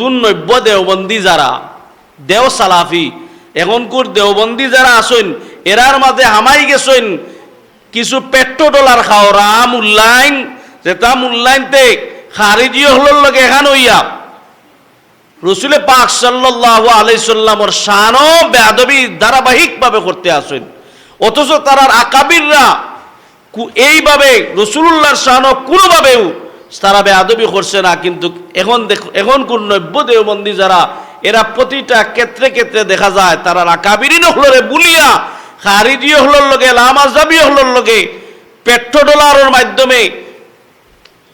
নতুন নব্য দেওবন্দি যারা, দেও সালাফি, এখনকুর দেওবন্দি যারা আসেন, এরার মাঝে হামাই গেছেন, কিছু পেট্রো ডলার খাওয়া মূল্যায়ন যেটা মূল্যায়নতে খারিজি হলোর লগে এখান হইয়া, রসুলে পাক সাল্লাহ আলাইসাল্লামর শানও বেদবি ধারাবাহিকভাবে করতে আসেন। অথচ তারার আকাবিররা এইভাবে রসুল্লাহর শানও কোনোভাবেও তারা বেয়াদবি করছে না, কিন্তু এখন দেখ, এখন কোন নব্য দেওবন্দি যারা, এরা প্রতিটা ক্ষেত্রে ক্ষেত্রে দেখা যায়, তারা আকাবিরিন হলরে বুলিয়া, খারিজি হলোর লগে, লামাজাবি হলোর লগে পেট্রো ডলারের মাধ্যমে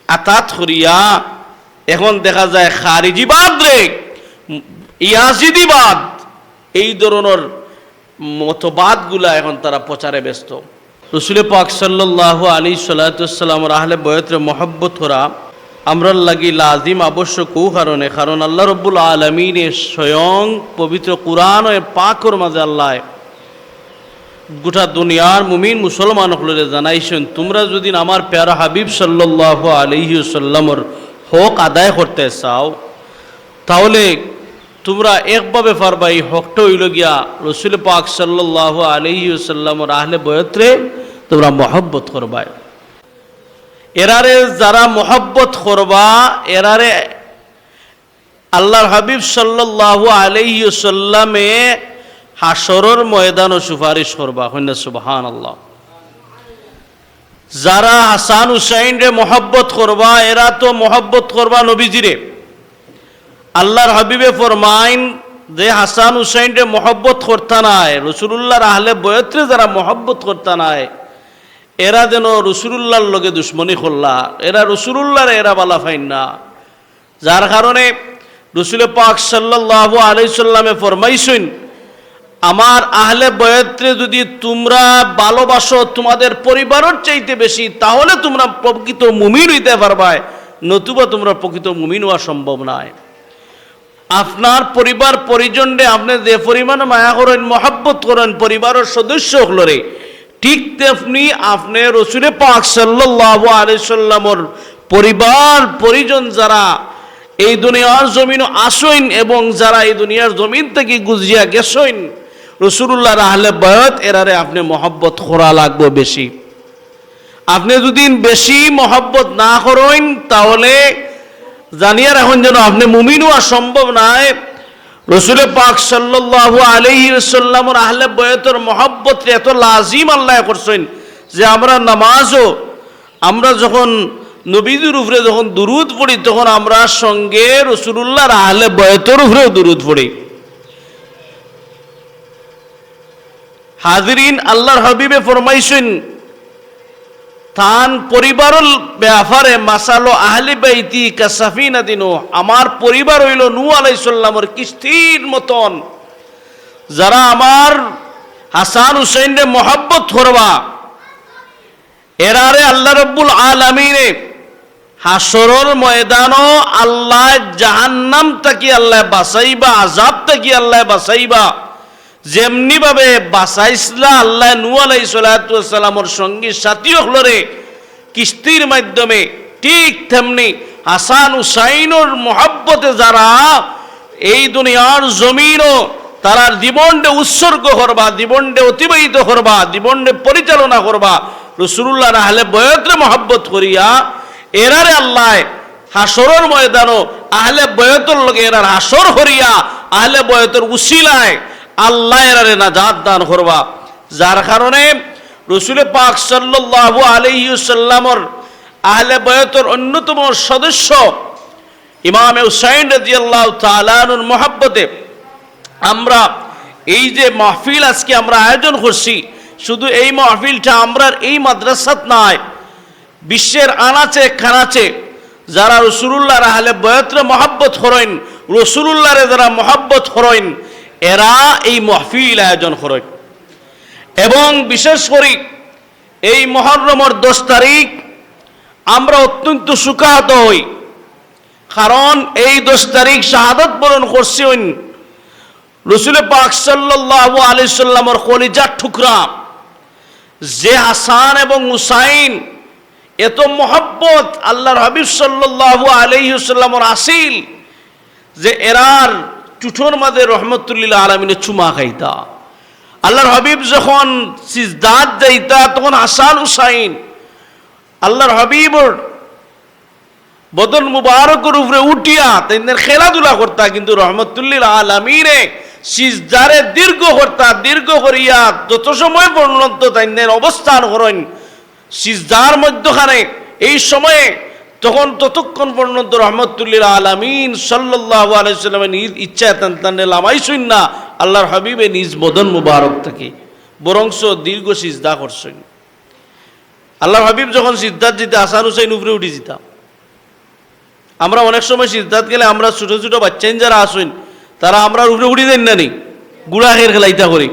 আতাত করিয়া, এখন দেখা যায় খারিজিবাদ রে, ইয়াজিদিবাদ, এই ধরনের মতবাদগুলা এখন তারা প্রচারে ব্যস্ত। রসুল পাক সাল্লাহ আলী সাল্লাতাম আহলে বয়ত্রে মহব্বত করা আমরার লাগি লাজিম আবশ্যক ও কারণে, কারণ আল্লাহ রব্বুল আলমিনে স্বয়ং পবিত্র কোরআন পাকর মাঝে আল্লাহ গোটা দুনিয়ার মুমিন মুসলমান হলরে জানাইছেন, তোমরা যদি আমার প্যারা হাবিব সাল্লাহ আলহি সাল্লামর হক আদায় করতে চাও, তাহলে তোমরা একভাবে পারবা এই হকটা হইল গিয়া রসুল পাক সাল্লাহ আলহি সাল্লামর আহলে বয়ত্রে তোমরা মহব্বত করবাই এরারে যারা মহব্বত করবা, এরারে আল্লাহর হাবিব সাল্লাহ আলহি সাল্লামে হাসরর ময়দানও সুপারিশ করবা, হইনা সুবহান আল্লাহ যারা হাসান হুসাইন রে মহব্বত করবা, এরা তো মহব্বত করবা নবীজিরে। আল্লাহর হাবিবে ফরমাইন যে হাসান হুসাইন রে মহব্বত করতা নাই রসুল্লাহর আহলে বয়ত্রে যারা মহব্বত করতা নাই, এরা যেন রসুল্লাহর লগে দুশ্মনী করলা এরা রসুল্লাহর এরা বালা ফাইন না। যার কারণে রসুল পাক সাল্লাহ আলাইসাল্লামে ফরমাইছেন, আমার আহলে বয়ত্রে যদি তোমরা ভালোবাসো তোমাদের পরিবারের চাইতে বেশি, তাহলে তোমরা প্রকৃত মুমিন হইতে পারবায় নতুবা তোমরা প্রকৃত মুমিন হওয়া সম্ভব নয় আপনার পরিবার পরিজনরে আপনি যে পরিমাণ মায়া করেন, মহাব্বত করেন, পরিবারের সদস্য হলরে ঠিক তেমনি আপনি রসুলে পাক সাল্লাহ আলিয়াল্লামর পরিবার পরিজন যারা এই দুনিয়ার জমিন আসইন এবং যারা এই দুনিয়ার জমিন থেকে গুজিয়া গেছইন রসুল্লাহ আহলে বয়ত, এরারে আপনি মহব্বত করা লাগবে বেশি। আপনি যদি বেশি মহব্বত না করেন, তাহলে জানিয়ে রাখুন যেন আপনি মুমিন হওয়া সম্ভব নয়। রসুল পাক সাল্লাল্লাহু আলাইহি সাল্লামর আহলে বয়তর মহব্বত এত লাজিম আল্লাহ করছেন যে আমরা নামাজও, আমরা যখন নবীদের উপরে যখন দুরুদ পড়ি, তখন আমরা সঙ্গে রসুলুল্লাহর আহলে বয়তর উপরেও দুরুদ পড়ি। হাজিরিন, আল্লাহর হাবিবে ফরমাইছেন তান পরিবারল ব্যাপারে মাসালো আহলি বাইতি কাসাফিনা দিনো, আমার পরিবার হইল নু আলাইসাল্লামর কিস্তির মতন। যারা আমার হাসান হুসেনরে মহব্বত করবা, এরারে আল্লাহ রব্বুল আলমিনে হাসরর ময়দানও আল্লাহ জাহান্নাম তাকি আল্লাহ বাসাইবা আজাব তাকি আল্লাহ বাসাইবা যেমনি ভাবে বাসাইসলা আল্লাহ নু আলাই সালাতামর সঙ্গী সাথী হলরে কিস্তির মাধ্যমে, ঠিক তেমনি হাসান হুসাইনর মহাব্বতে যারা এই দুনিয়ার জমিনও তারার জীবনকে উৎসর্গ করবা জীবনকে অতিবাহিত করবা জীবনকে পরিচালনা করবা রসুল্লাহ আহলে বয়ত্রে মহাব্বত করিয়া এরারে আল্লাহ হাসরের ময়দানও আহলে বয়তর লগে এরার হাসর করিয়া আহলে বয়তর উসিলায় আল্লাহ এরারে নাজাত দান করবা। যার কারণে রসুল পাক সাল্লাল্লাহু আলাইহি সাল্লামর আহলে বয়তর অন্যতম সদস্য ইমাম হুসাইন রাদিয়াল্লাহু তাআলার মহাব্বতে আমরা এই যে মাহফিল আজকে আমরা আয়োজন করছি, শুধু এই মাহফিলটা আমরা এই মাদ্রাসাত নয়, বিশ্বের আনাচে খানাচে যারা রসুল্লাহ আহলে বয়ত্রে মহাব্বত করেন রসুল্লাহরে যারা মহাব্বত করেন এরা এই মাহফিল আয়োজন করেন এবং বিশেষ করে এই মহরমর দশ তারিখ আমরা অত্যন্ত সুখাহত হই। কারণ এই দশ তারিখ শাহাদত বরণ করছেন রসুল পাক সাল্লাহ আলি সাল্লামর কলিজার ঠুকরা যে হাসান এবং হুসাইন এত মহব্বত আল্লাহর হাবিব সাল্লাহ আলহিসাল্লামর আসিল যে এরার টুঠোর মাঝে রহমতুল্লিল্লাহ আলমিনে চুমা খাইতা। আল্লাহর হাবিব যখন সিজদাত যাইতা, তখন হাসান হুসাইন আল্লাহর হাবিবর বদন মুবারকের উপরে উঠিয়া তাইদের খেলাধুলা করতা, কিন্তু রহমতুল্লিল আলমিনে সিজদারে দীর্ঘ করতা, দীর্ঘ করিয়া যত সময় পর্যন্ত তাইদের অবস্থান করেন, সিজদার মধ্যখানে এই সময়ে তখন ততক্ষণ পর্যন্ত রহমতুল্লিল আলমিন সাল্লাহ আলাইসাল্লামের নিজ ইচ্ছা তান্তানে লামাইছুন না আল্লাহর হাবিবে নিজ বদন মুবারক থাকে। বরংস দীর্ঘ সিজদা করছেন। আল্লাহর হাবিব যখন সিদ্ধার্থ জিতে আসান হুসাইন উপরে উঠে যেতাম। আমরা অনেক সময় সিদ্ধার্থ গেলে আমরা ছোট ছোট বাচ্চাইন যারা আসুন তারা আমরা উপরে উঠে দেন না নি। গুড়া খের খেলাইতা করি।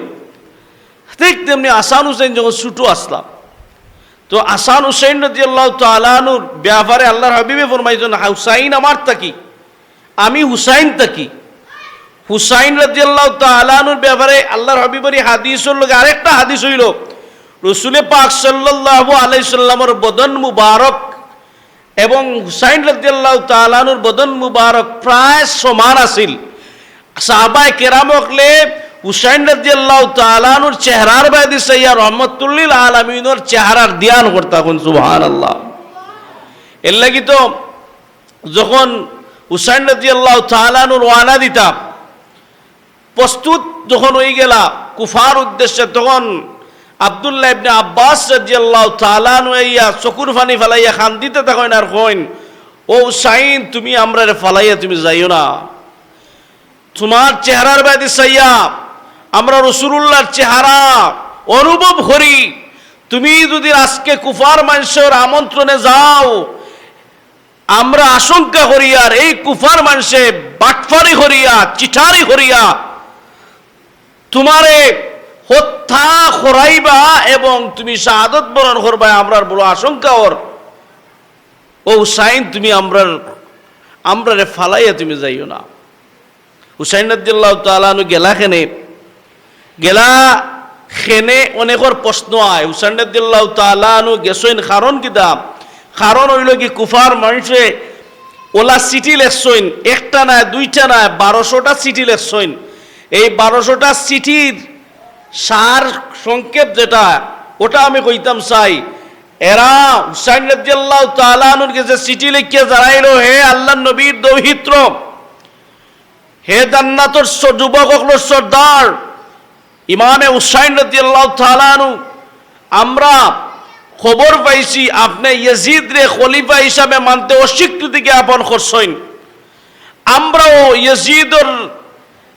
ঠিক তেমনি আসান হুসেন যখন ছুটো আসলাম তো আসান হুসেন নদী আল্লাহ তালানুর ব্যাপারে আল্লাহর হাবিবে ফরমাইছেন হুসাইন আমার তাকি আমি হুসাইন তাকি হুসাইন রাজি আল্লাহ তালানুর ব্যাপারে আল্লাহর হাবিবের এই হাদিসের লোক আরেকটা হাদিস হইল, রসুলে পাক সাল্লাহ আলাইসাল্লামর বদন মুবারক এবং হুসাইন রাজিয়াল্লাহ তালানুর বদন মুবারক প্রায় সমান আছিল। সাহাবাই কেরামকলে হুসাইন রাজিয়াল্লাহ চেহারার বাদি সাইয়া রহমতুল্লিল আলমিনের চেহারার ধ্যান করতা কোন সুবহান আল্লাহ এর লাগি তো যখন হুসাইন রাজিয়াল্লাহ তালানুর ওয়ানা দিতাম প্রস্তুত যখন হয়ে গেলা কুফার উদ্দেশ্যে, তখন আবদুল্লাহ ইবনে আব্বাস রাদিয়াল্লাহু তাআলা নইয়া চকুর ফানি ফালাইয়া খান দিতে থাকেন, আর কইন, ও সাইন তুমি আমরা ফালাইয়া তুমি যাইও না। তোমার চেহারার ব্যাধি সাইয়া আমরা রসুলুল্লাহর চেহারা অনুভব করি। তুমি যদি আজকে কুফার মানুষের আমন্ত্রণে যাও, আমরা আশঙ্কা করি আর এই কুফার মানুষে বাটফারি করিয়া, চিঠারি করিয়া, তোমারে হত্যা করাইবা এবং তুমি শাহাদত বরণ করবা আমরার বড় আশঙ্কা ওর। ও হুসাইন, তুমি আমরার, আমরারে ফালাইয়া তুমি যাইও না। হুসাইন তালানু গেলা খেনে গেলা খেনে অনেকর প্রশ্ন আয়। হুসাইন রদ্দাল্লাহ তালানু গেছইন কারণ কিতা? কারণ হইল কি কুফার মানুষে ওলা সিটি লেখছইন একটা নাই, দুইটা নাই, বারোশোটা সিটি লেখছইন এই বারোশোটা চিঠির সার সংক্ষেপ যেটা, ওটা আমি কইতাম চাই। এরা হুসাইন রাজিয়াল্লাহ তালানুর কাছে চিঠি লিখিয়ে জানাইল, হে আল্লাহ নবীর দৌহিত্র, হে জান্নাতর স- যুবক সর্দার ইমামে হুসাইন রাজিয়াল্লাহ তালানু আমরা খবর পাইছি আপনি ইয়াজিদ রে খলিফা হিসাবে মানতে অস্বীকৃতি জ্ঞাপন করছেন। আমরাও ইয়াজিদর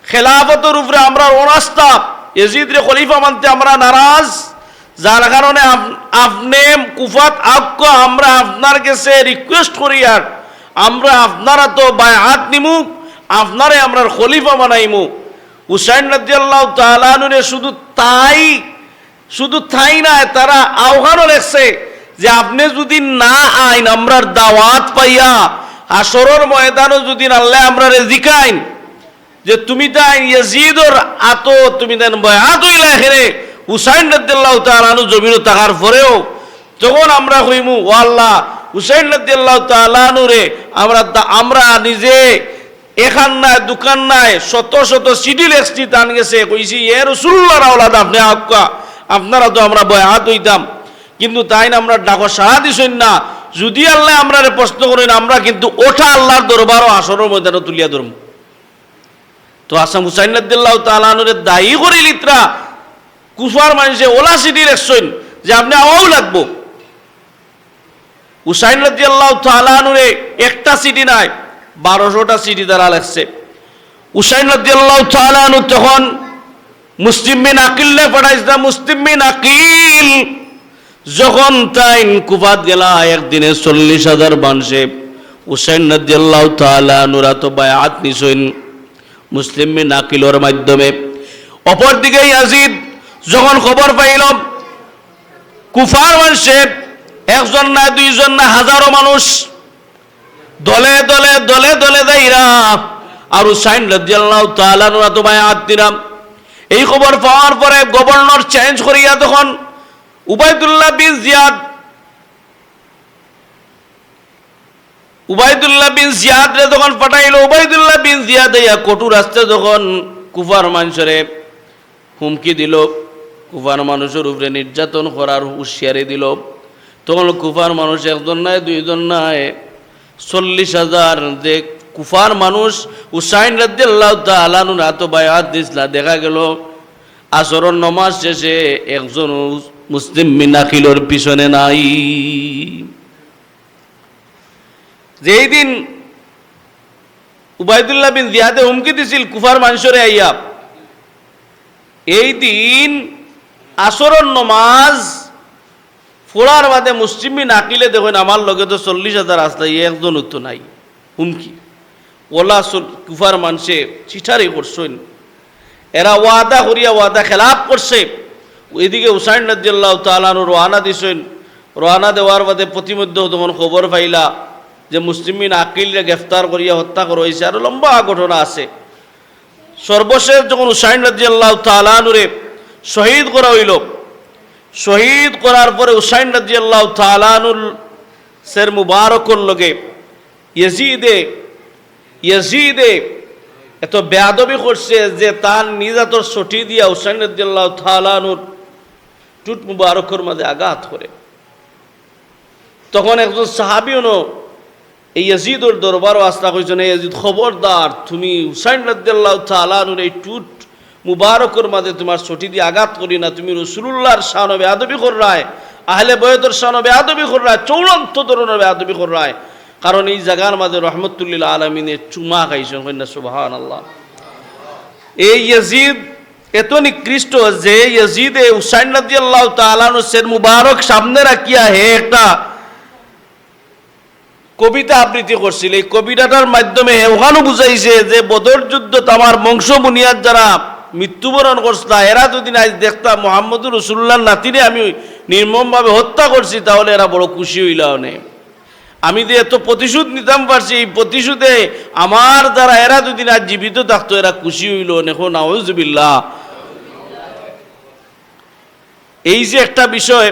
খেলাফতের উপরে আমরা অনাস্থা এজিদ রে খলিফা মানতে আমরা নারাজ। যার কারণে আপ- আপনি কুফাত আক্ক, আমরা আপনার কাছে রিকোয়েস্ট করি আর আমরা আপনারা তো বায়াত নিমু আপনারে আমরা খলিফা বানাইমু। হুসাইন রাজিয়াল্লাহ তালানুরে শুধু তাই শুধু তাই না তারা আহ্বানও লেখছে যে আপনি যদি না আইন, আমরার দাওয়াত পাইয়া আসরর ময়দানও যদি আল্লাহ আমরা জিকাইন যে তুমি তাই ইয়াজিদর আতো তুমি দেন বয়াত হইলা হেরে। হুসাইন রাদিয়াল্লাহু তাআলা আনু জমিন তাহার পরেও তখন আমরা কইমু ও আল্লাহ, হুসাইন রাদিয়াল্লাহু তাআলা আনু রে আমরা আমরা নিজে এখান নাই, দোকান নাই, শত শত সিডি লেখছি তান গেছে। কইছি, এ রাসূলুল্লাহর আওলাদ আপনি আক্কা আপনারা তো আমরা বয়াত হইতাম। কিন্তু তাই না আমরা ডাকো সাহা দিছেন না যদি আল্লাহ আমরা প্রশ্ন করেন, আমরা কিন্তু ওঠা আল্লাহর দরবারও আসরের ময়দানে তুলিয়া ধরবো তো আসাম হুসাইন আব্দুল্লাহ তালানুরে দায়ী করে লিত্রা, কুফার মানুষে ওলা সিটি রেখছেন যে আপনি আওয়াও লাগবো। হুসাইন রাজি আল্লাহ তালানুরে একটা সিটি নাই বারোশোটা সিটি দ্বারা লেখছে। হুসাইন রাজি আল্লাহ তালানু তখন মুসলিম বিন আকিল্লে পাঠাইছে মুসলিম বিন আকিল। যখন তাইন কুফাত গেলা, একদিনে চল্লিশ হাজার মানুষে হুসাইন রাজি আল্লাহ তালানুরা তো বায়াত নিছইন মুসলিম বিন আকিলর মাধ্যমে। অপরদিকে ইয়াজিদ, যখন খবর পাইল কুফার মানুষে একজন না, দুইজন না, হাজারো মানুষ দলে দলে দলে দলে দেয়রা আর হুসাইন রাজিয়াল্লাহ তালানুরা তো বায়াত দিলাম। এই খবর পাওয়ার পরে গভর্নর চেঞ্জ করিয়া তখন Ubaidullah bin Ziyad Ubaidullah bin Ziyad রে যখন পাঠাইলো উবাইদুল্লাহ বিন জিয়াদ ইয়া কটু রাস্তা যখন কুফার মানুষরে হুমকি দিল, কুফার মানুষের উপরে নির্যাতন করার হুঁশিয়ারি দিল, তখন কুফার মানুষ একজন নাই, দুইজন নাই। চল্লিশ হাজার যে কুফার মানুষ উসাইন রাদ্দাল্লাহ তালানুর এত বায়াত দিসলা দেখা গেল। আসরণ নমাজ শেষে একজন মুসলিম মিনাকিলোর পিছনে নাই। যেই দিন উবায়দুল্লাহ বিন জিয়াদে হুমকি দিছিল কুফার মানুষরে আইয়া। এই দিন আসরণ নমাজ ফোড়ার বাদে মুসলিমি নাকিলে দেখুন আমার লগে তো চল্লিশ হাজার আসলে একজন তো নাই। হুমকি ওলা কুফার মানুষে চিঠারি করছেন। এরা ওয়াদা করিয়া ওয়াদা খেলাপ করছে। এদিকে হুসাইন রাজিয়াল্লাহ তালানু রোহানা দিছেন। রোহানা দেওয়ার বাদে প্রতিমধ্যে তখন খবর পাইলা যে মুসলিমিন আকিলরে গ্রেফতার করিয়া হত্যা করা হয়েছে। আরও লম্বা ঘটনা আছে। সর্বশেষ যখন হুসাইন রাজিয়াল্লাহ তালানুরে শহীদ করা হইল শহীদ করার পরে হুসাইন রাজিয়াল্লাহ তালানুল সের মুবারকর লগে ইয়েজিদে ইয়েজিদে এত বেয়াদবি করছে যে তার নিজাতর ছটি দিয়া হুসাইন রাজিয়াল্লাহ তালানুর টুট মুবারকর মাঝে আঘাত করে। তখন একজন সাহাবিও এই ইয়াজিদর দরবারও আস্থা কইছেন এই ইয়াজিদ, খবরদার, তুমি হুসাইন রাদ্দাল্লাহ তালানুর এই টুট মুবারকর মাঝে তোমার ছটি দিয়ে আঘাত করি না। তুমি রসুল্লাহর শান বেয়াদবি কর রায়। আহলে বয়দর শান বেয়াদবি কর রায়। চৌড়ান্ত ধরনের বেয়াদবি কর রায়। কারণ এই জায়গার মাঝে রহমতুল্লিল আলমিনে চুমা খাইছেন কন্যা সুবাহান আল্লাহ এই ইয়াজিদ, এত নিকৃষ্ট যে ইয়াজিদে হুসাইন রাদিয়াল্লাহ তাআলাহু সের মুবারক সামনে রাখিয়া হে একটা কবিতা আবৃত্তি করছিল। এই কবিতাটার মাধ্যমে ওখানেও বুঝাইছে যে বদর যুদ্ধ আমার বংশ বুনিয়াদ যারা মৃত্যুবরণ করছিলা, এরা যদি আজ দেখতাম মোহাম্মদুর রসুল্লাহ নাতিরে আমি নির্মমভাবে হত্যা করছি, তাহলে এরা বড় খুশি হইল অনেক আমি যে এত প্রতিশোধ নিতাম পারছি, এই প্রতিশোধে আমার দ্বারা এরা যদি না জীবিত থাকতো, এরা খুশি হইল এখন নাউজুবিল্লাহ। এই যে একটা বিষয়,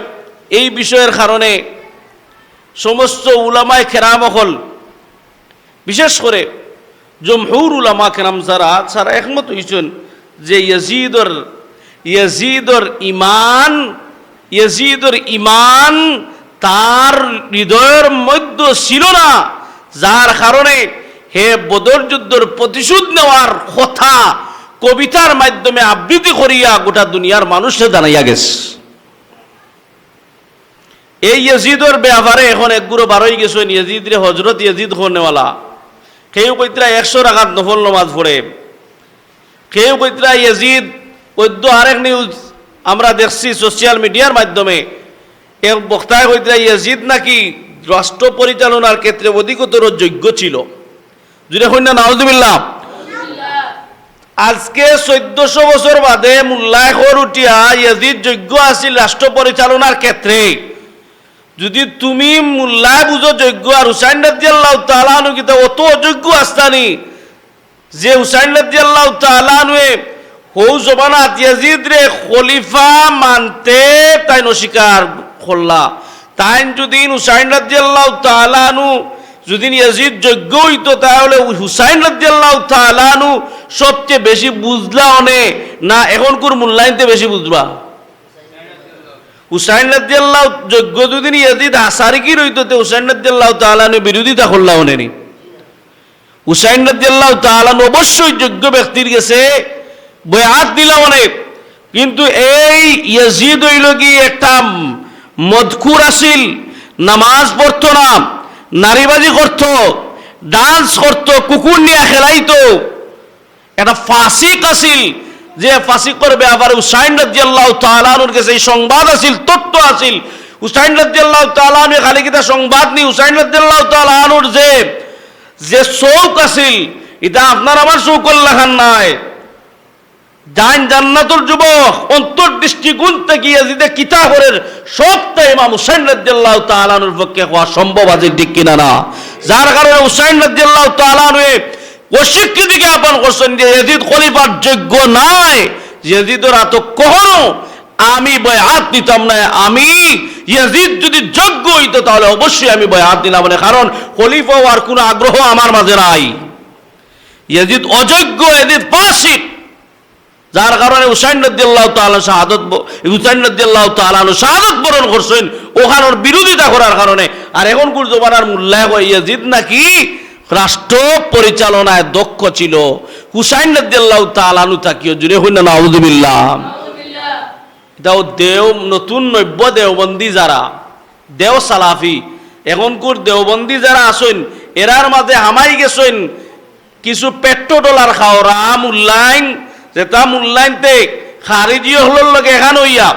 এই বিষয়ের কারণে সমস্ত উলামায় খেরামহল বিশেষ করে জমহুর উলামা কেরাম যারা যারা একমত হয়েছেন যে ইয়াজিদর ইয়াজিদর ইমান ইয়াজিদর ইমান তার হৃদয়ের মধ্যে ছিল না, যার কারণে হে বদর যুদ্ধর প্রতিশোধ নেওয়ার কথা কবিতার মাধ্যমে আবৃত্তি করিয়া গোটা দুনিয়ার মানুষে জানাইয়া গেছে। এই ইয়াজিদর ব্যাপারে এখন একগুলো বারোই গেছেন, ইয়াজিদ রে হজরত ইয়াজিদ হনেওয়ালা কেউ কইতরা একশো রাখাত নফল নমাজ পড়ে। কেউ কইতরা ইয়াজিদ ওদ্য আরেক নিউজ আমরা দেখছি সোশ্যাল মিডিয়ার মাধ্যমে। এক বক্তায় কইতরা ইয়াজিদ নাকি রাষ্ট্র পরিচালনার ক্ষেত্রে অধিকতর যোগ্য ছিল? যদি কন্যা নাউজুবিল্লাহ। আজকে চোদ্দশো বছর বাদে মুল্লায় উঠিয়া ইয়াজিদ যোগ্য আছিল রাষ্ট্র পরিচালনার ক্ষেত্রে। যদি তুমি মুল্লায় বুঝো যোগ্য আর হুসাইন রাজিয়াল্লাহ তালানু কিতা অত অযোগ্য আসতানি যে হুসাইন রাজিয়াল্লাহ তালানুয়ে হৌ জবানাত ইয়াজিদ রে খলিফা মানতে তাই নস্বীকার করলা। তাই যদি হুসাইন রাজিয়াল্লাহ তালানু যদি ইয়াজিদ যোগ্য হইতো, তাহলে হুসাইন রাজিয়াল্লাহ তালানু সবচেয়ে বেশি বুঝলা অনে, না এখন কোর মূল্যায়নতে বেশি বুঝবা? হুসাইন রাদিয়াল্লাহ যোগ্য যদি ইয়াজিদ আসারি কি রইতো তে হুসাইন রাদিয়াল্লাহ তাআলার বিরোধিতা করলাও নেনি হুসাইন রাদিয়াল্লাহ তাআলা অবশ্যই যোগ্য ব্যক্তির গেছে বয়াত দিলাম অনেক। কিন্তু এই ইয়াজিদ হইল কি একটা মদকুর আসিল, নামাজ পড়তো না, নারীবাজি করত, ডান্স করত, কুকুর নিয়ে খেলাইতো। একটা ফাসিক আছিল যে ফাসিক করবে আবার হুসাইন রাজিয়াল্লাহ তালানুর কাছে এই সংবাদ আছিল তত্ত্ব আছিল হুসাইন রাজিয়াল্লাহ তালানু খালি কিতা সংবাদ নি হুসাইন রাজিয়াল্লাহ তালানুর যে যে চৌক আছিল, এটা আপনার আমার চৌকল লেখান নাই। জান জান্নাতুল যুবক অন্তর্দৃষ্টি গুণ থেকে ইয়াজিদে কিতাবরের সবটা ইমাম হুসাইন রাদিয়াল্লাহু তাআলার পক্ষে হওয়া সম্ভব আছে ঠিক কিনা না। যার কারণে হুসাইন রাদিয়াল্লাহু তাআলারে অস্বীকৃতি জ্ঞাপন করছেন যে ইয়াজিদ খলিফার যোগ্য নাই, ইয়াজিদের এত কখনো আমি বয়াত নিতাম না আমি ইয়াজিদ যদি যোগ্য হইতো তাহলে অবশ্যই আমি বয়াত দিলাম না কারণ খলিফা হওয়ার কোনো আগ্রহ আমার মাঝে নাই। ইয়াজিদ অযোগ্য এদিদ ফাসিক। যার কারণে হুসাইন রদ্দাল্লাহ তাআলা শাহাদত হুসাইন রদ্দাল্লাহ তাআলা শাহাদত বরণ করছেন ওখানোর বিরোধিতা করার কারণে। আর এখন কোন জমানার মূল্যায় ইয়াজিদ নাকি রাষ্ট্র পরিচালনায় দক্ষ ছিল। হুসাইন রদ্দাল্লাহ তাআলানু থাকিও জুড়ে হইনা নাউযুবিল্লাহ এটাও দেও দেও নতুন নব্য দেওবন্দি যারা, দেও সালাফি, এখনকুর দেওবন্দি যারা আসেন এরার মাঝে হামাই গেছেন কিছু পেট্রো ডলার খাওয়া মূল্যায়ন যেটা মূল্যায়নতে খারিজি হলোর লগে এখান হইয়া,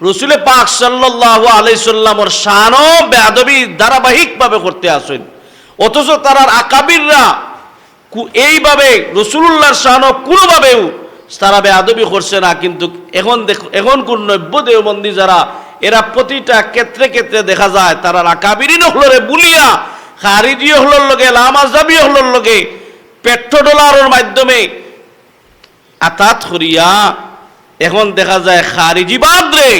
রসুলে পাক সাল্লাল্লাহু আলাইহি সাল্লামর শানও বেয়াদবি ধারাবাহিকভাবে করতে আসেন অথচ তারার আকাবিররা এইভাবে রসুল্লাহর শানও কোনোভাবেও তারা বেয়াদবি করছে না, কিন্তু এখন এখন কোন নব্য দেওবন্দি যারা, এরা প্রতিটা ক্ষেত্রে ক্ষেত্রে দেখা যায়, তারা আকাবিরিন হলরে বুলিয়া, খারিজি হলোর লগে, লামাজাবি হলোর লগে পেট্রো ডলারের মাধ্যমে আতাত করিয়া, এখন দেখা যায় খারিজিবাদ রে,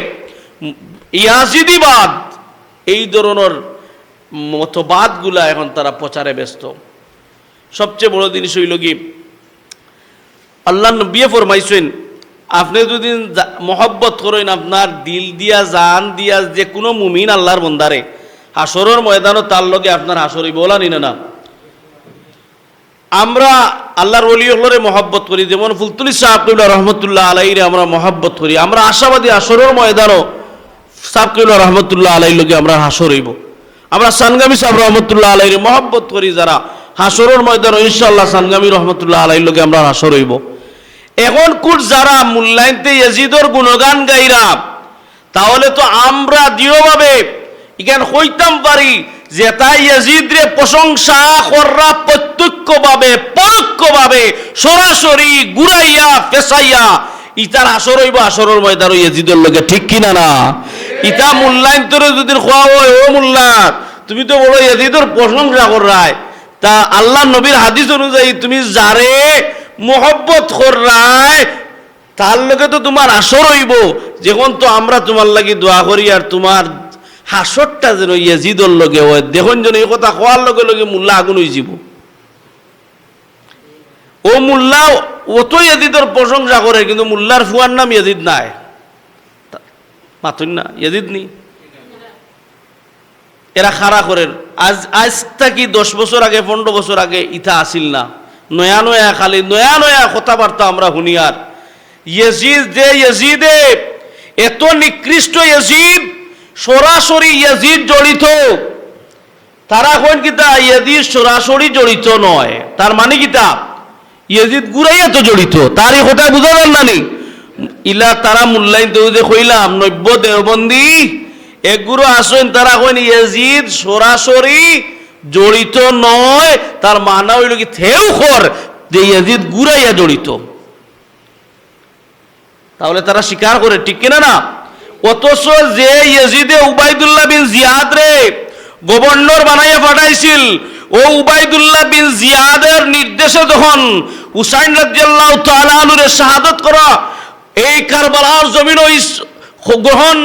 ইয়াজিদিবাদ, এই ধরনের মতবাদগুলা এখন তারা প্রচারে ব্যস্ত। সবচেয়ে বড় জিনিস হইল কি আল্লাহ নবিয়ে ফরমাইছেন, আপনি যদি মহব্বত করেন আপনার দিল দিয়া, জান দিয়া, যে কোনো মুমিন আল্লাহর বন্দারে হাসরের ময়দানও তার লগে আপনার হাসরি বলা নিনে না। আমরা আল্লাহর ওলি হলরে মহব্বত করি, যেমন ফুলতুলি সাহাবুল্লাহ রহমতুল্লাহ আলাইরে আমরা মহব্বত করি, আমরা আশাবাদী আসরের ময়দানও সাহাবুল্লাহ রহমতুল্লাহ আলাই লগে আমরা হাসর হইব। আমরা সানগামী সাহেব রহমতুল্লাহ আলাইরে মহব্বত করি, যারা হাসরের ময়দানও ইনশাল্লাহ সানগামী রহমতুল্লাহ আলাই লগে আমরা হাসর হইব। এখন কুট যারা মূল্যায়নতে ইয়াজিদর গুণগান গাইরা, তাহলে তো আমরা দৃঢ়ভাবে ইখান হইতাম পারি যে তাই ইয়াজিদরে প্রশংসা কররা প্রত্যক্ষভাবে, পরোক্ষভাবে সরাসরি গুড়াইয়া ফেসাইয়া ইতার আসর হইব, আসরের ময়দার ইয়াজিদের লগে, ঠিক কিনা না? ইতা মূল্যায়ন তোরে যদি খোয়া হয়, ও মূল্যা তুমি তো বলো ইয়াজিদের প্রশংসা কররায় তা আল্লাহ নবীর হাদিস অনুযায়ী তুমি যারে মোহব্বত কররায় তার লগে তো তোমার আসর হইব। যখন তো আমরা তোমার লাগি দোয়া করি আর তোমার হাসরটা যেন ইয়াজিদর লগে হয়। দেখুন যেন এই কথা কোয়ার লগে লগে মোল্লা আগুন যাব ও মোল্লা অত ইয়াজিদর প্রশংসা করে, কিন্তু মোল্লার ফুয়ার নাম ইয়াজিদ নাই। মাতুন না, ইয়াজিদ নি? এরা খাড়া করেন। আজ আজ থাকি দশ বছর আগে, পনেরো বছর আগে ইথা আসিল না। নয়া নয়া, খালি নয়া নয়া কথাবার্তা আমরা শুনি আর। ইয়েজিদ যে ইয়েজিদে, এত নিকৃষ্ট ইয়েজিদ, সরাসরি ইয়েজিদ জড়িত। তারা কোন কিতা? ইয়েজিদ সরাসরি জড়িত নয়। তার মানে কিতা? ইয়েজিদ গুড়াইয়া তো জড়িত। তার এই কথা বুঝা যান নি ইলা তারা মূল্যায়ন তো যে কইলাম, নব্য দেওবন্দি এগুলো আসেন তারা কইন ইয়েজিদ সরাসরি জড়িত নয়, তার মানা হইল কি থেউ খর, যে ইয়েজিদ গুড়াইয়া জড়িত। তাহলে তারা স্বীকার করে, ঠিক কিনা না? অথচ যে ইয়েজিদে উবাইদুল্লাহ বিন জিয়াদ রে, গভর্নর বানাইয়া পাঠাইছিল, ও উবাইদুল্লাহ বিন জিয়াদের নির্দেশে যখন হুসাইন রাজিয়াল্লাহ তালানুরে শাহাদত করা, এই কারবালার জমিন গ্রহণ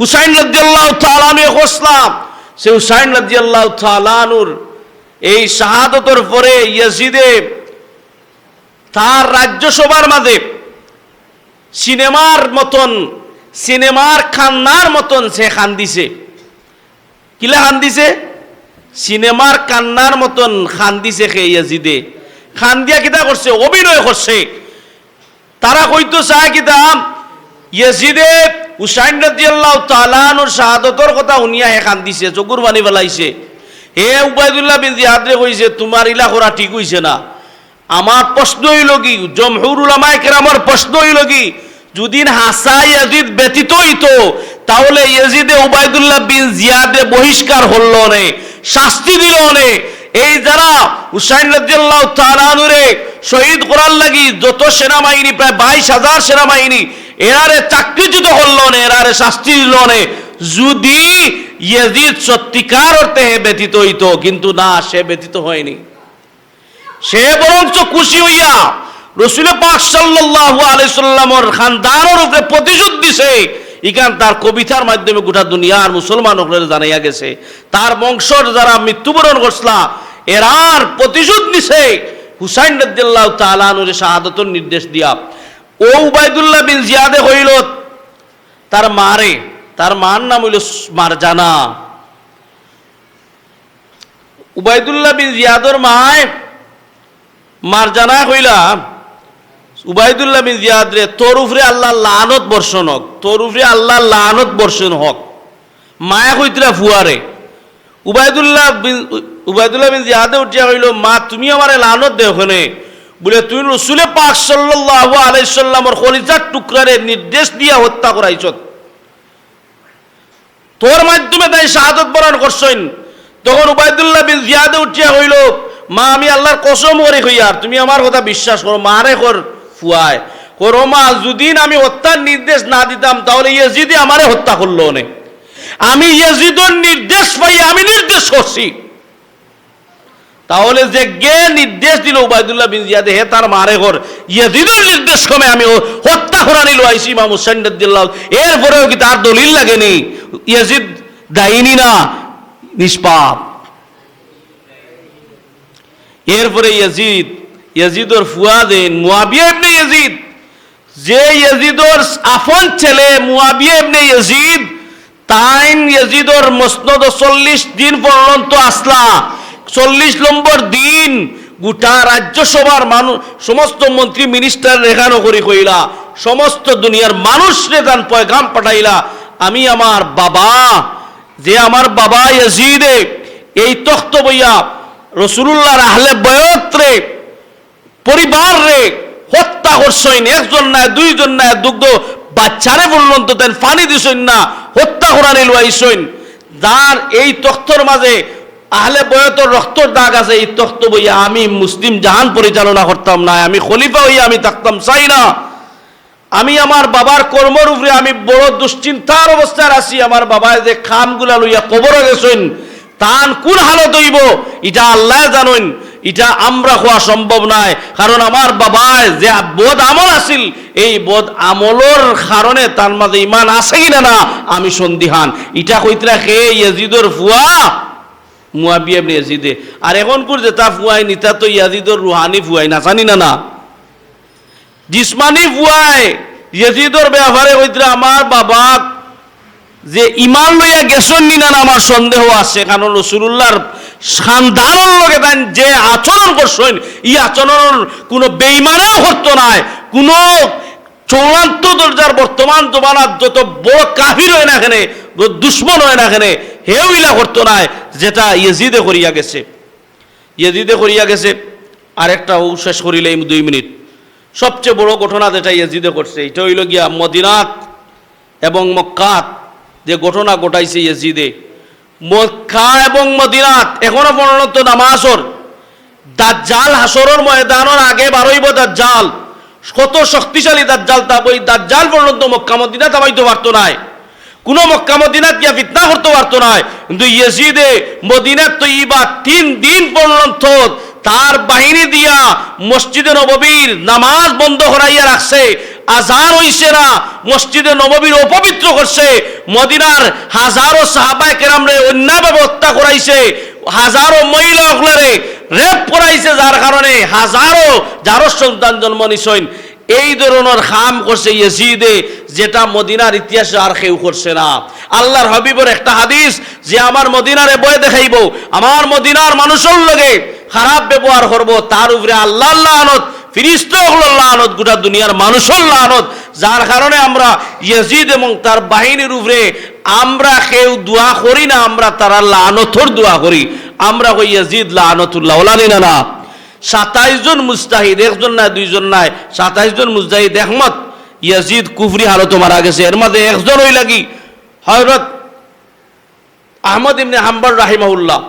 হুসাইন রাজিয়াল্লাহ তালানু হোসলাম সে হুসাইন রাজিয়াল্লাহ তালানুর এই শাহাদতর পরে ইয়াজিদে তার রাজ্যসভার মাঝে সিনেমার মতন, সিনেমার খান্নার মতন সে খান দিছে কিলা খান দিছে সিনেমার কান্নার মতন খান দিছে খে ইয়াজিদে। খান দিয়া কিতা করছে? অভিনয় করছে। তারা কইতো চায় কিতা, ইয়াজিদে হুসাইন রাদিয়াল্লাহু তাআলার শাহাদতর কথা শুনিয়া হে খান দিছে চকুর বানি পেলাইছে। হে উবাইদুল্লাহ বিন জিয়াদরে কইছে, তোমার ইলা করা ঠিক হইছে না। আমার প্রশ্ন হইল কি? জমহুর উলামায়ে কেরামের প্রশ্ন হইল কি? যদি হাসা ইয়াজিদ ব্যতীত হইতো, তাহলে ইয়াজিদে উবাইদুল্লাহ বিন জিয়াদে বহিষ্কার হল নে, শাস্তি দিল নে। এই যারা হুসাইন রাদিয়াল্লাহু তাআলারে শহীদ করার লাগি, যত সেনাবাহিনী, প্রায় বাইশ হাজার সেনাবাহিনী এরারে চাকরিচ্যুত হল নে, এরারে শাস্তি দিল যদি ইয়াজিদ সত্যিকার অর্থে হে ব্যতীত হইতো, কিন্তু না, সে ব্যতীত হয়নি। সে বরঞ্চ খুশি হইয়া রসুল পাক সাল্লাল্লাহু আলাইহি সাল্লামর খানদানের প্রতিশোধ দিছে। ইখান তার কবিতার মাধ্যমে গোটা দুনিয়ার মুসলমান হকলে জানাইয়া গেছে। তার বংশর যারা মৃত্যুবরণ করছলা, এরার প্রতিশোধ নিছে। হুসাইন রদ্দাল্লাহ তালানুরে শাহাদতর নির্দেশ দিয়া ও উবায়দুল্লাহ বিন জিয়াদে হইল তার মারে, তার মার নাম হইল মারজানা। উবায়দুল্লাহ বিন জিয়াদর মায় মারজানা হইলা। উবায়দুল্লাহ বিন জিয়াদ রে তোর উপরে আল্লাহ লানত বর্ষণ হোক, তোর উপরে আল্লাহ লানত বর্ষণ হোক, মায়া কইতরা ফুয়ারে। উবায়দুল্লাহ বিন উবায়দুল্লাহ বিন জিয়াদে উঠিয়া হইল, মা, তুমি আমারে লানত দেও ওখানে বলে, তুমি রসুলে পাক সাল্লাল্লাহু আলাইহি সাল্লামর খলিজার টুকরারে নির্দেশ দিয়া হত্যা করাইছ। তোর মাধ্যমে তাই শাহাদত বরণ করছেন তখন উবায়দুল্লাহ বিন জিয়াদে উঠিয়া হইল মা, আমি আল্লাহর কসম করে হইয়ার তুমি আমার কথা বিশ্বাস করো, মারে কর ফুয়ায়। করো, মা, যদি আমি হত্যার নির্দেশ না দিতাম, তাহলে ইয়েজিদে আমারে হত্যা করল অনেক আমি ইয়েজিদর নির্দেশ পাই আমি নির্দেশ করছি। তাহলে যে গে নির্দেশ দিল উবায়দুল্লাহ বিন জিয়াদে, হে তার মারে ঘর। ইয়েজিদর নির্দেশ কমে আমি হত্যা করা নিল আইসি ইমাম হুসাইন রদ্দিল্লাহ এরপরেও কি তার দলিল লাগেনি ইয়েজিদ দায়িনী না? নিষ্পাপ। এরপরে ইয়াজিদ, ইয়াজিদর ফুয়া দেন, মুয়াবিয়া ইবনে ইয়াজিদ। যে ইয়াজিদর আফন ছেলে, মুয়াবিয়া ইবনে ইয়াজিদ, তাইন ইয়াজিদর মসনদ চল্লিশ দিন পর্যন্ত আসলা। চল্লিশ নম্বর দিন গোটা রাজ্যসভার মানুষ, সমস্ত মন্ত্রী মিনিস্টার রেখানো করে কইলা, সমস্ত দুনিয়ার মানুষ রেখান পয়গাম পাঠাইলা, আমি আমার বাবা, যে আমার বাবা ইয়াজিদে, এই তখ্ত বইয়া রসুল্লাহর আহলে বয়ত রে, পরিবার রে, হত্যা করছইন একজন না দুইজন না দুগ্ধ বাচ্চারে বললেন তো তেন ফানি দিছইন না, হত্যা করা নিল আইসইন যার এই তখ্তর মাঝে আহলে বয়তর রক্তর দাগ আছে, এই তখ্ত বইয়া আমি মুসলিম জাহান পরিচালনা করতাম না, আমি খলিফা হইয়া আমি থাকতাম, চাই না। আমি আমার বাবার কর্মর উপরে আমি বড় দুশ্চিন্তার অবস্থায় আছি, আমার বাবায় যে খামগুলা লইয়া কবর গেছেন, তান কোন হালত হইব? এটা আল্লাহ জানেন, এটা আমরা হওয়া সম্ভব নয় কারণ আমার বাবায় যে বোধ আমল আছিল, এই বোধ আমলর কারণে তার মাঝে ইমান আছে কিনা না, আমি সন্দিহান। ইটা কইতরা খে ইয়াজিদর ফুয়া মুয়াবিয়া ইবনে ইয়াজিদে। আর এখন কোর তা ফুয়াই নিতা তো ইয়াজিদর রুহানি ফুয়াই না, জানি না না। জিসমানি ফুয়াই ইয়াজিদর ব্যাপারে কইতরা আমার বাবা যে ইমান লইয়া গেছন নিনা না আমার সন্দেহ আছে। কারণ রসুল্লাহর খানদানের লগে তাই যে আচরণ করছেন ই আচরণ কোনো বেইমানেও করতো নাই। কোনো চূড়ান্ত দরজার বর্তমান জমানার যত বড় কাহির হয় না এখানে দুশ্মন হয় না এখানে হেউ ইলা করতো নাই। যেটা ইয়েজিদে করিয়া গেছে। ইয়েজিদে করিয়া গেছে, আরেকটা ও শেষ করিলে দুই মিনিট। সবচেয়ে বড় ঘটনা যেটা ইয়েজিদে করছে, এটা হইল গিয়া মদিনাত এবং মক্কাত যে ঘটনা ঘটাইছে ইয়েজিদে। মক্কা এবং মদিনাত এখনও পর্যন্ত নামাজর দাজ্জাল হাসরের ময়দানের আগে বারইব দাজ্জাল। কত শক্তিশালী দাজ্জাল, তা ওই দাজ্জাল পর্যন্ত মক্কা মদিনা তামাইতে পারতো নাই। কোন মক্কা মদিনাত গিয়া ফিতনা করতে পারতো নাই কিন্তু ইয়েজিদে মদিনাত তো ইবা তিন দিন পর্যন্ত তার বাহিনী দিয়া মসজিদে নববীর নামাজ বন্ধ করাইয়া রাখছে। আজান হইছে না, মসজিদে নববীর অপবিত্র করছে। মদিনার হাজারো সাহাবায় কেরামরে অন্যভাবে হত্যা করাইছে। হাজারো মহিলা রেপ করাইছে, যার কারণে হাজারো যারো সন্তান জন্ম নিছইন এই ধরনের খাম করছে ইয়েজিদে, যেটা মদিনার ইতিহাসে আর কেউ করছে না। আল্লাহর হাবিবর একটা হাদিস, যে আমার মদিনারে বয়ে দেখাইব, আমার মদিনার মানুষের লগে খারাপ ব্যবহার করব, তার উপরে আল্লাহ আল্লাহ আনত ফিরিস্ত লানত, গোটা দুনিয়ার মানুষের লানত। যার কারণে আমরা ইয়েজিদ এবং তার বাহিনীর উপরে আমরা কেউ দোয়া করি না, আমরা তারা লানতর দোয়া করি। আমরা কই ইয়াজিদ লানতুল্লাহ না। সাতাইশ জন মুস্তাহিদ একজন নাই, দুইজন নাই। সাতাইশ জন মুস্তাহিদ একমত? ইয়াজিদ কুফরি হালত মারা গেছে। এর মধ্যে একজন হই লাগি। হজরত আহমদ ইবনে হাম্বর রাহিমাহুল্লাহ।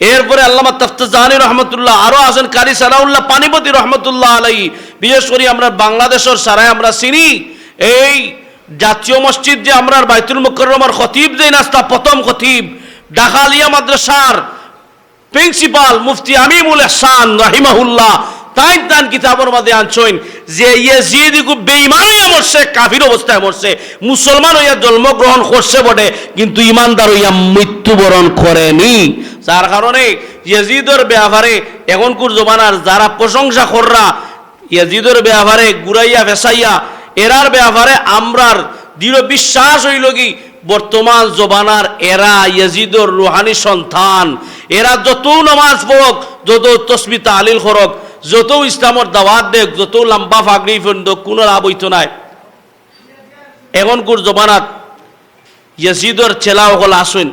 এরপরে আল্লামা তফতানি রহমতুল্লাহ আরও আছেন কারি সালাউল্লাহ পানিপতি রহমতুল্লাহ আলাই বিশেষ করে আমরা বাংলাদেশের সারায় আমরা চিনি। এই জাতীয় মসজিদ যে আমরা বাইতুল মুকররমার খতিব যে নাস্তা, প্রথম খতিব, ডাকালিয়া মাদ্রাসার প্রিন্সিপাল মুফতি আমিমুল এহসান রাহিমাহুল্লাহ তাই তান কিতাবের মধ্যে আনছইন যে ইয়েজিদ খুব বেঈমান হইয়া মরছে, কাফির অবস্থায় মরছে, মুসলমান হইয়া জন্মগ্রহণ করছে বটে, কিন্তু ইমানদার হইয়া মৃত্যুবরণ করেনি। যার কারণে ইয়েজিদের ব্যাপারে এখনকার জমানার যারা প্রশংসা কররা, ইয়েজিদের ব্যাপারে গুড়াইয়া ফেসাইয়া, এরার ব্যাপারে আমরার দৃঢ় বিশ্বাস হইল কি, বর্তমান জবানার এরা ইয়াজিদর রুহানি সন্তান। এরা যত নমাজ পড়ক, যত তসমি তালিল করক, যত ইসলামর দাওয়াত দেখ, যত লম্বা ফাগড়ি ফন্দ কোনো লাভ নাই। কোন জমানাত ইয়াজিদর চেলা হল আসুন।